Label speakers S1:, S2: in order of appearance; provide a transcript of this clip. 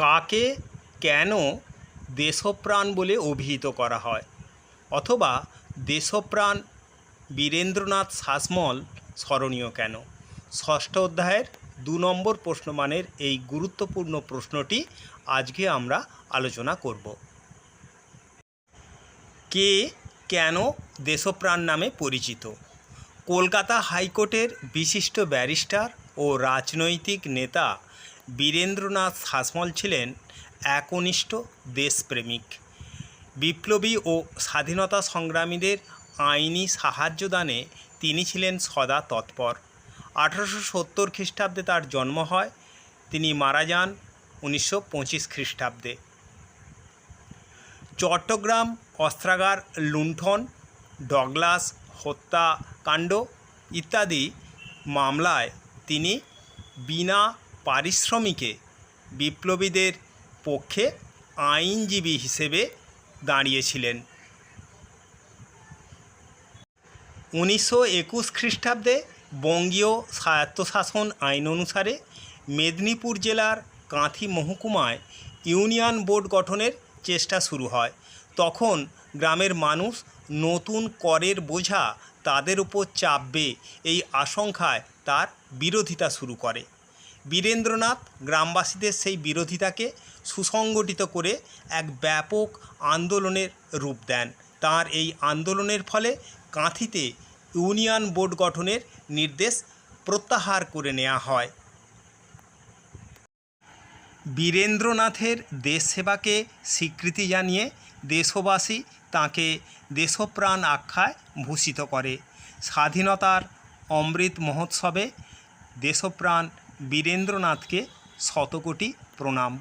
S1: কাকে কেন দেশপ্রাণ বলে অভিহিত করা হয়? অথবা দেশপ্রাণ বীরেন্দ্রনাথ শাসমল স্মরণীয় কেন? ষষ্ঠ অধ্যায়ের দু নম্বর প্রশ্নমানের এই গুরুত্বপূর্ণ প্রশ্নটি আজকে আমরা আলোচনা করব। কে কেন দেশপ্রাণ নামে পরিচিত? কলকাতা হাইকোর্টের বিশিষ্ট ব্যারিস্টার ও রাজনৈতিক নেতা বীরেন্দ্রনাথ শাসমল ছিলেন একনিষ্ঠ দেশপ্রেমিক। বিপ্লবী ও স্বাধীনতা সংগ্রামীদের আইনি সাহায্য দানে তিনি ছিলেন সদা তৎপর। আঠারোশো সত্তর খ্রিস্টাব্দে তার জন্ম হয়। তিনি মারা যান উনিশশো পঁচিশ খ্রিস্টাব্দে। চট্টগ্রাম অস্ত্রাগার, লুণ্ঠন, ডগলাস হত্যাকাণ্ড ইত্যাদি মামলায় তিনি বিনা পারিশ্রমিকে বিপ্লবীদের পক্ষে আইনজীবী হিসেবে দাঁড়িয়েছিলেন। উনিশশো একুশ খ্রিস্টাব্দে বঙ্গীয় স্বায়ত্তশাসন আইন অনুসারে মেদিনীপুর জেলার কাঁথি মহকুমায় ইউনিয়ন বোর্ড গঠনের চেষ্টা শুরু হয়। তখন গ্রামের মানুষ নতুন করের বোঝা তাদের উপর চাপবে এই আশঙ্কায় তার বিরোধিতা শুরু করে। বীরেন্দ্রনাথ গ্রামবাসীদের সেই বিরোধিতাকে সুসংগঠিত করে এক ব্যাপক আন্দোলনের রূপ দেন। তার এই আন্দোলনের ফলে কাঁথিতে ইউনিয়ন বোর্ড গঠনের নির্দেশ প্রত্যাহার করে নেওয়া হয়। বীরেন্দ্রনাথের দেশ সেবাকে স্বীকৃতি জানিয়ে দেশবাসী তাঁকে দেশপ্রাণ আখ্যায় ভূষিত করে। স্বাধীনতার অমৃত মহোৎসবে দেশপ্রাণ বীরেন্দ্রনাথকে শতকোটি প্রণাম।